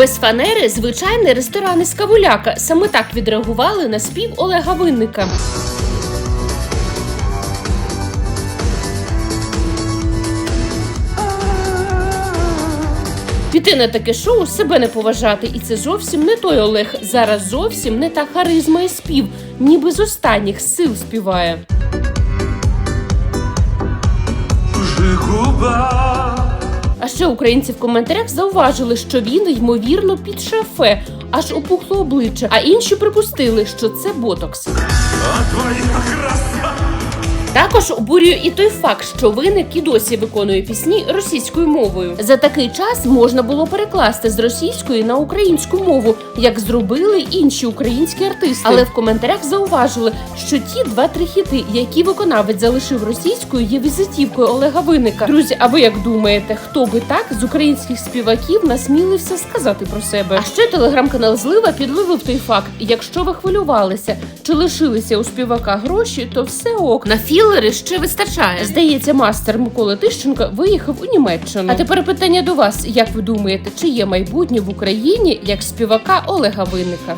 Без фанери звичайний ресторан із Кавуляка. Саме так відреагували на спів Олега Винника. Піти на таке шоу себе не поважати, і це зовсім не той Олег. Зараз зовсім не та харизма і спів, ніби з останніх сил співає. А ще українці в коментарях зауважили, що він ймовірно під шафе, аж опухло обличчя. А інші припустили, що це ботокс. Також обурює і той факт, що виник і досі виконує пісні російською мовою. За такий час можна було перекласти з російської на українську мову, як зробили інші українські артисти. Але в коментарях зауважили, що ті два-три хіти, які виконавець залишив російською, є візитівкою Олега Винника. Друзі, а ви як думаєте, хто би так з українських співаків насмілився сказати про себе? А ще телеграм-канал Злива підловив той факт: якщо ви хвилювалися чи лишилися у співака гроші, то все ок. На філери ще вистачає. Здається, мастер Микола Тищенко виїхав у Німеччину. А тепер питання до вас: як ви думаєте, чи є майбутнє в Україні як співака Олега Винника?